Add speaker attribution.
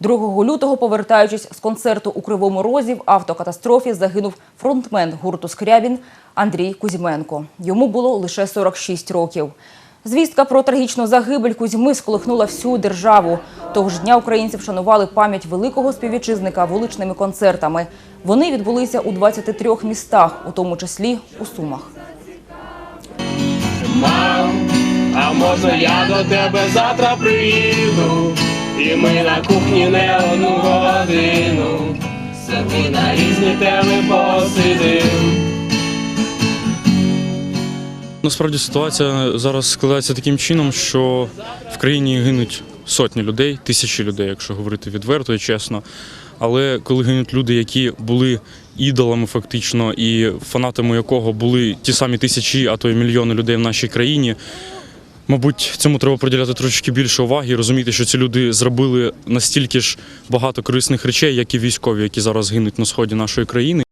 Speaker 1: 2 лютого, повертаючись з концерту у Кривому Розі, в автокатастрофі загинув фронтмен гурту Скрябін Андрій Кузьменко. Йому було лише 46 років. Звістка про трагічну загибель Кузьми сколихнула всю державу. Того ж дня українці вшанували пам'ять великого співвітчизника вуличними концертами. Вони відбулися у 23 містах, у тому числі у Сумах.
Speaker 2: Мам, а може я до тебе завтра приїду, і ми на кухні не одну годину, собі на різні теми посидим.
Speaker 3: Насправді ситуація зараз складається таким чином, що в країні гинуть сотні людей, тисячі людей, якщо говорити відверто і чесно. Але коли гинуть люди, які були ідолами, фактично, і фанатами якого були ті самі тисячі, а то й мільйони людей в нашій країні. Мабуть, цьому треба приділяти трошечки більше уваги і розуміти, що ці люди зробили настільки ж багато корисних речей, як і військові, які зараз гинуть на сході нашої країни.